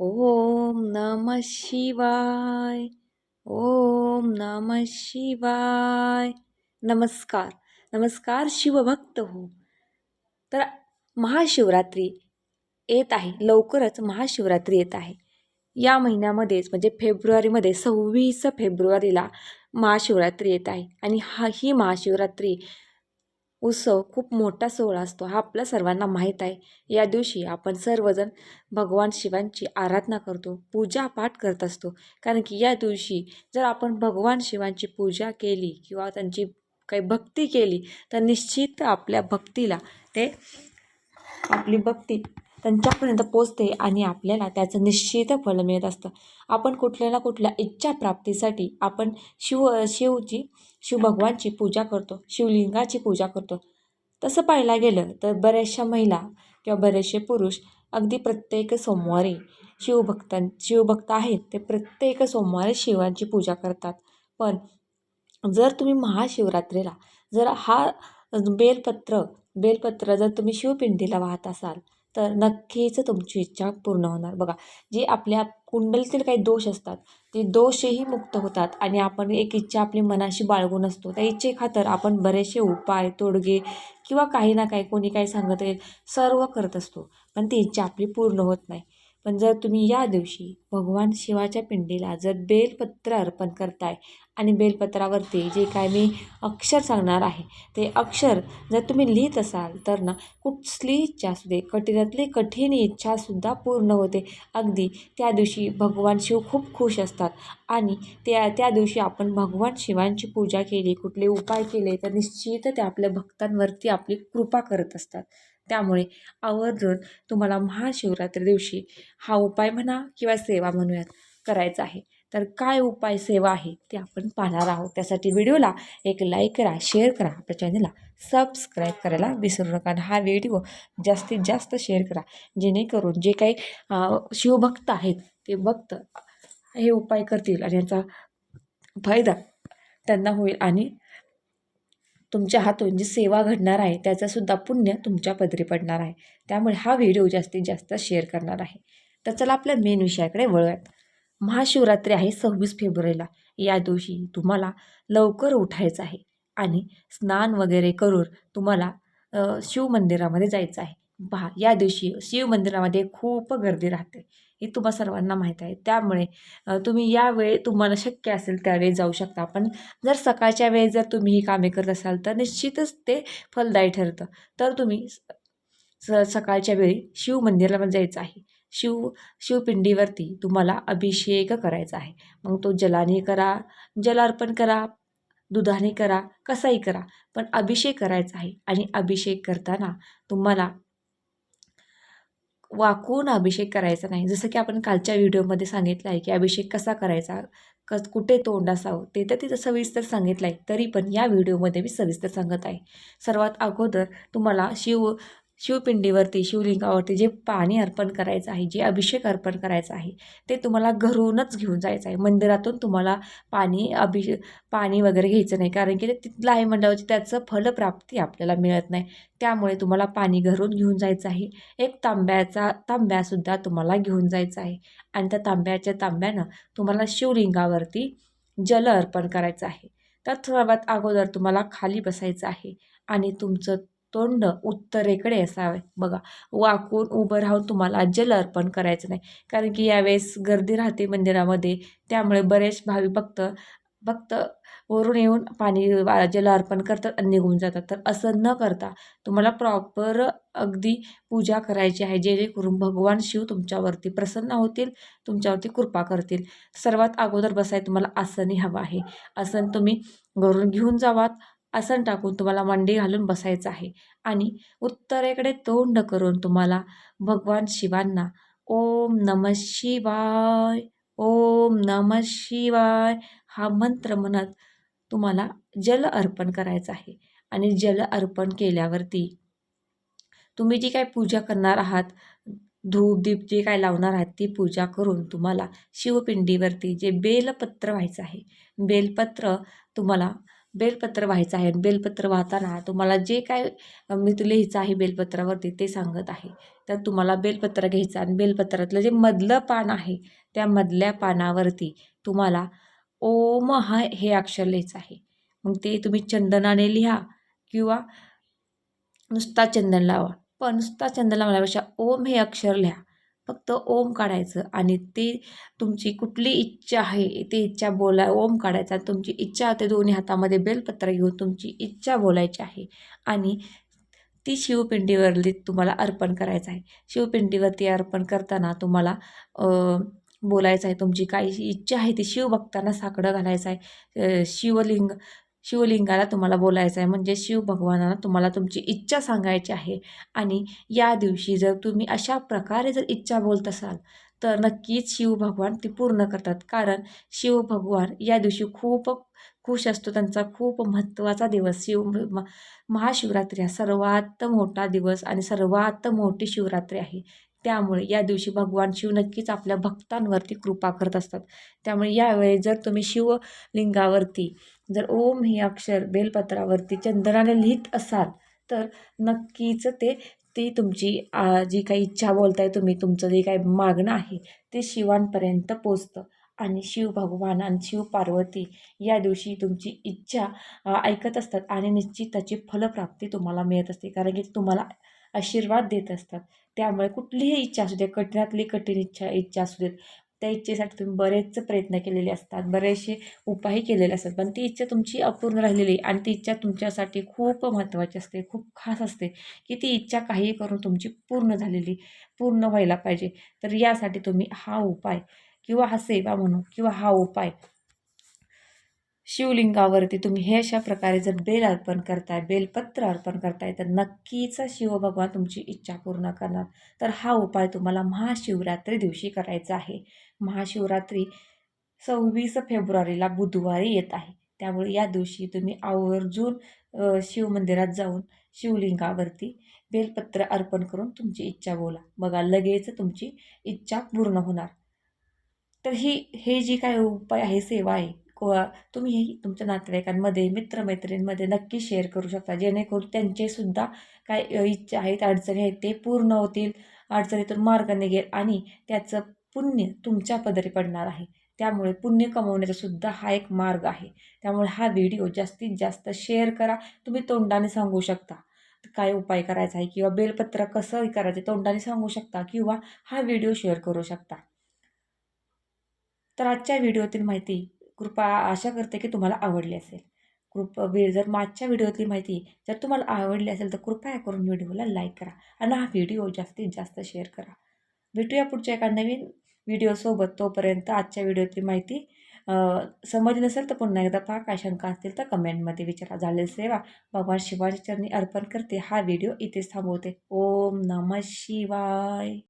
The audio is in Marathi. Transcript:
ओम नम शिवाय ओम नम शिवाय. नमस्कार नमस्कार शिवभक्त हो. तर महाशिवरात्री येत आहे लवकरच महाशिवरात्री येत आहे. या महिन्यामध्येच म्हणजे फेब्रुवारीमध्ये सव्वीस फेब्रुवारीला महाशिवरात्री येत आहे. आणि हा ही महाशिवरात्री उत्सव खूप मोठा सोहळा असतो. हा आपल्या सर्वांना माहीत आहे. या दिवशी आपण सर्वजण भगवान शिवांची आराधना करतो पूजा पाठ करत असतो. कारण की या दिवशी जर आपण भगवान शिवांची पूजा केली किंवा त्यांची काही भक्ती केली तर निश्चित आपल्या भक्तीला ते आपली भक्ती त्यांच्यापर्यंत पोचते आणि आपल्याला त्याचं निश्चित फळ मिळत असतं. आपण कुठल्या ना कुठल्या इच्छा प्राप्तीसाठी आपण शिव शिवची शिवभगवानची पूजा करतो शिवलिंगाची पूजा करतो. तसं पाहायला गेलं तर बऱ्याचशा महिला किंवा बरेचसे पुरुष अगदी प्रत्येक सोमवारी शिवभक्तां शिवभक्त आहेत. ते प्रत्येक सोमवारी शिवांची पूजा करतात. पण जर तुम्ही महाशिवरात्रीला जर हा बेलपत्र बेलपत्र जर तुम्ही शिवपिंडीला वाहत असाल तर नक्कीच तुमची इच्छा पूर्ण होणार. बघा जे आपल्या कुंडलीतील काही दोष असतात ते दोषही मुक्त होतात आणि आपण एक इच्छा आपली मनाशी बाळगून असतो. त्या इच्छेखातर आपण बरेचसे उपाय तोडगे किंवा काही ना काही कोणी काही सांगत येईल सर्व करत असतो. पण ती इच्छा आपली पूर्ण होत नाही. पण जर तुम्ही या दिवशी भगवान शिवाच्या पिंडीला जर बेलपत्र अर्पण करताय आणि बेलपत्रावरती जे काय मी अक्षर सांगणार आहे ते अक्षर जर तुम्ही लिहित असाल तर ना कुठली इच्छा असू दे कठीणातली कठीण इच्छासुद्धा पूर्ण होते. अगदी त्या दिवशी भगवान शिव खूप खुश असतात आणि त्या त्या दिवशी आपण भगवान शिवांची पूजा केली कुठले उपाय केले तर निश्चित ते आपल्या भक्तांवरती आपली कृपा करत असतात. त्यामुळे आवर्जून तुम्हाला महाशिवरात्री दिवशी हा उपाय म्हणा किंवा सेवा म्हणूयात करायचा आहे. तर काय उपाय सेवा आहे ते आपण पाहणार आहोत. त्यासाठी व्हिडिओला एक लाईक करा शेअर करा. आपल्या चॅनलला सबस्क्राईब करायला विसरू नका आणि हा व्हिडिओ जास्तीत जास्त शेअर करा. जेणेकरून जे काही शिवभक्त आहेत ते भक्त हे उपाय करतील आणि याचा फायदा त्यांना होईल आणि तुमच्या हातून जी सेवा घडणार आहे त्याचंसुद्धा पुण्य तुमच्या पदरी पडणार आहे. त्यामुळे हा व्हिडिओ जास्तीत जास्त शेअर करणार आहे. तर चला आपल्या मेन विषयाकडे वळूयात. महाशिवरात्री आहे सव्वीस फेब्रुवारीला. या दिवशी तुम्हाला लवकर उठायचं आहे आणि स्नान वगैरे करून तुम्हाला शिवमंदिरामध्ये जायचं आहे. पहा या दिवशी शिवमंदिरामध्ये खूप गर्दी राहते. हे तुम्हा सर्वांना माहीत आहे. त्यामुळे तुम्ही यावेळी तुम्हाला शक्य असेल त्यावेळी जाऊ शकता. पण जर सकाळच्या वेळी जर तुम्ही ही कामे करत असाल तर निश्चितच ते फलदायी ठरतं. तर तुम्ही स सकाळच्या वेळी शिव मंदिराला जायचं आहे. शिव शिवपिंडीवरती तुम्हाला अभिषेक करायचा आहे. मग तो जलाने करा जलार्पण करा दुधाने करा कसाही करा. पण अभिषेक करायचा आहे. आणि अभिषेक करताना तुम्हाला वाकून अभिषेक करायचा नाही. जसं की आपण कालच्या व्हिडिओमध्ये सांगितलं आहे की अभिषेक कसा करायचा कस कुठे तोंड असावं ते तर तिथं सविस्तर सांगितलं आहे तरी पण या व्हिडिओमध्ये मी सविस्तर सांगत आहे. सर्वात अगोदर तुम्हाला शिव शिवपिंडीवरती शिवलिंगावरती जे पाणी अर्पण करायचं आहे जे अभिषेक अर्पण करायचं आहे ते तुम्हाला घरूनच घेऊन जायचं आहे. मंदिरातून तुम्हाला पाणी अभिषे पाणी वगैरे घ्यायचं नाही. कारण की ते तिथलं आहे मंडळाची त्याचं फलप्राप्ती आपल्याला मिळत नाही. त्यामुळे तुम्हाला पाणी घरून घेऊन जायचं आहे. एक तांब्याचा तांब्यासुद्धा तुम्हाला घेऊन जायचा आहे. आणि त्या तांब्याच्या तांब्यानं तुम्हाला शिवलिंगावरती जल अर्पण करायचं आहे. तर सर्वात अगोदर तुम्हाला खाली बसायचं आहे. आणि तुमचं तोंड उत्तरेकडे असावे. बघा वाकून उभं राहून तुम्हाला जल अर्पण करायचं नाही. कारण की यावेळेस गर्दी राहते मंदिरामध्ये त्यामुळे बरेच भावी भक्त भक्त वरून येऊन पाणी जल अर्पण करतात आणि निघून जातात. तर असं न करता तुम्हाला प्रॉपर अगदी पूजा करायची आहे जेणेकरून भगवान शिव तुमच्यावरती प्रसन्न होतील तुमच्यावरती कृपा करतील. सर्वात अगोदर बसाय तुम्हाला आसनही हवं आहे. आसन तुम्ही घरून घेऊन जावात. आसन टाकून तुम्हाला मांडी घालून बसायचं आहे. आणि उत्तरेकडे तोंड करून तुम्हाला भगवान शिवांना ओम नम शिवाय ओम नम शिवाय हा मंत्र म्हणत तुम्हाला जल अर्पण करायचं आहे. आणि जल अर्पण केल्यावरती तुम्ही जी काय पूजा करणार आहात धूप दीप जे काय लावणार आहात ती पूजा करून तुम्हाला शिवपिंडीवरती जे बेलपत्र व्हायचं आहे बेलपत्र तुम्हाला बेलपत्र व्हायचं आहे. आणि बेलपत्र वाहताना तुम्हाला जे काय मी लिहायचं आहे बेलपत्रावरती ते सांगत आहे. तर तुम्हाला बेलपत्र घ्यायचं आणि बेलपत्रातलं जे मधलं पान आहे त्या मधल्या पानावरती तुम्हाला ओम हा हे अक्षर लिहायचं आहे. मग ते तुम्ही चंदनाने लिहा किंवा नुसता चंदन लावा. पण नुसता चंदन लावण्यापेक्षा ओम हे अक्षर लिहा. फक्त ओम काढायचं आणि ते तुमची कुठली इच्छा आहे ती इच्छा बोला ओम काढायचा तुमची इच्छा ते दोन्ही हातामध्ये बेलपत्र घेऊन तुमची इच्छा बोलायची आहे. आणि ती शिवपिंडीवरली तुम्हाला अर्पण करायचं आहे. शिवपिंडीवरती अर्पण करताना तुम्हाला बोलायचं आहे तुमची काही इच्छा आहे ती शिव बघताना साकडं घालायचं आहे. शिवलिंग शिवलिंगाला तुम्हाला बोलायचं आहे म्हणजे शिव भगवानाला तुम्हाला तुमची इच्छा सांगायची आहे. आणि या दिवशी जर तुम्ही अशा प्रकारे जर इच्छा बोलत असाल तर नक्कीच शिव भगवान ती पूर्ण करतात. कारण शिव भगवान या दिवशी खूप खुश असतो. त्यांचा खूप महत्त्वाचा दिवस शिव महाशिवरात्री हा सर्वात मोठा दिवस आणि सर्वात मोठी शिवरात्री आहे. त्यामुळे या दिवशी भगवान शिव नक्कीच आपल्या भक्तांवरती कृपा करत असतात. त्यामुळे यावेळी जर तुम्ही शिवलिंगावरती जर ओम हे अक्षर बेलपत्रावरती चंद्राने लिहित असाल तर नक्कीच ते ती तुमची जी काही इच्छा बोलताय तुम्ही तुमचं जे काही मागणं आहे ते शिवांपर्यंत पोचतं. आणि शिव भगवान आणि शिव पार्वती या दिवशी तुमची इच्छा ऐकत असतात आणि निश्चित त्याची फलप्राप्ती तुम्हाला मिळत असते. कारण की तुम्हाला आशीर्वाद देत असतात. त्यामुळे कुठलीही इच्छा असू दे कठीणातली कठीण इच्छा इच्छा असू देत त्या इच्छेसाठी तुम्ही बरेच प्रयत्न केलेले असतात बरेचसे उपायही केलेले असतात. पण ती इच्छा तुमची अपूर्ण राहिलेली आणि ती इच्छा तुमच्यासाठी खूप महत्त्वाची असते खूप खास असते की ती इच्छा काही करून तुमची पूर्ण झालेली पूर्ण व्हायला पाहिजे. तर यासाठी तुम्ही हा उपाय किंवा हा सेवा म्हणू किंवा हा उपाय. शिवलिंगावरती तुम्ही हे अशा प्रकारे जर बेल अर्पण करताय बेलपत्र अर्पण करताय तर नक्कीच शिवभगवान तुमची इच्छा पूर्ण करणार. तर हा उपाय तुम्हाला महाशिवरात्री दिवशी करायचा आहे. महाशिवरात्री सव्वीस फेब्रुवारीला बुधवारी येत आहे. त्यामुळे या दिवशी तुम्ही आवर्जून शिवमंदिरात जाऊन शिवलिंगावरती बेलपत्र अर्पण करून तुमची इच्छा बोला. बघा लगेच तुमची इच्छा पूर्ण होणार. तर ही हे जी काय उपाय आहे सेवा आहे किंवा तुम्ही हे तुमच्या नातेवाईकांमध्ये मित्रमैत्रिणींमध्ये नक्की शेअर करू शकता. जेणेकरून त्यांचेसुद्धा काय इच्छा आहेत अडचणी आहेत ते पूर्ण होतील अडचणीतून मार्ग निघेल आणि त्याचं पुण्य तुमच्या पदरी पडणार आहे. त्यामुळे पुण्य कमवण्याचा सुद्धा हा एक मार्ग आहे. त्यामुळे हा व्हिडिओ जास्तीत जास्त शेअर करा. तुम्ही तोंडाने सांगू शकता काय उपाय करायचा आहे किंवा बेलपत्र कसं करायचं तोंडाने सांगू शकता किंवा हा व्हिडिओ शेअर करू शकता. तर आजच्या व्हिडिओतील माहिती कृपा आशा करते की तुम्हाला आवडली असेल. कृप जर मागच्या व्हिडिओतली माहिती जर तुम्हाला आवडली असेल तर कृपया करून व्हिडिओला लाईक करा आणि हा व्हिडिओ जास्तीत जास्त शेअर करा. भेटूया पुढच्या एका नवीन व्हिडिओसोबत तोपर्यंत आजच्या व्हिडिओतली माहिती समजली नसेल तर पुन्हा एकदा पहा. काय शंका असतील तर कमेंटमध्ये विचारा. झालेली सेवा भगवान शिवाजी चरणी अर्पण करते. हा व्हिडिओ इथेच थांबवते. ओम नम शिवाय.